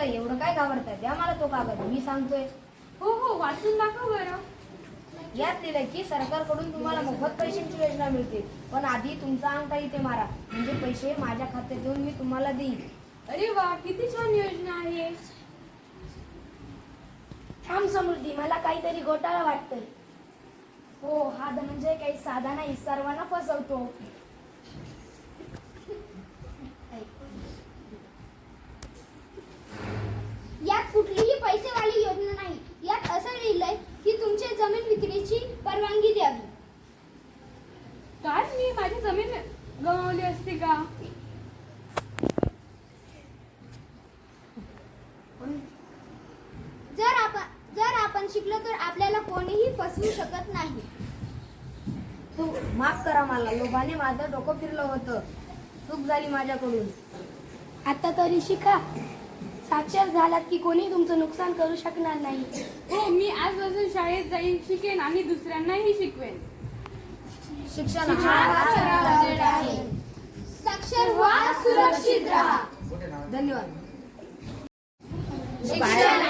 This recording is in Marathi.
काय घाबरताय? द्या मला तो कागद मी सांगतोय. हो हो वाचून दाखव बरं. यात लिहिलंय की सरकारकडून तुम्हाला मोफत पैशांची योजना मिळते. पण आधी तुमचा अंगठा इथे मारा. म्हणजे पैसे माझ्या खात्यात देऊन मी तुम्हाला देईन. अरे वा किती छान योजना आहे. थांब समृद्धी मला काहीतरी घोटाळा वाटतोय. हो हा धनंजय काही साधा नाही सर्वांना फसवतो यात कुठलीही पैसेवाली योजना नाही यात असं लिहिलंय की तुमची जमीन विक्रीची परवानगी द्यावी काय मी माझी जमीन गमावली असती का? जर आपण जर आपण शिकलो तर आपल्याला कोणीही फसवू शकत नाही. तू माफ करा मला लोभाने माझं डोकं फिरलं होतं. चूक झाली माझ्याकडून. आता तरी शिका. साक्षर झालात की कोणी तुमचं नुकसान करू शकणार नाही. हो मी आजपासून शाळेत जाईन शिकेन आणि दुसऱ्यांनाही शिकवेन. शिक्षण हा आहे. साक्षर व्हा सुरक्षित राहा. धन्यवाद. शिक्षण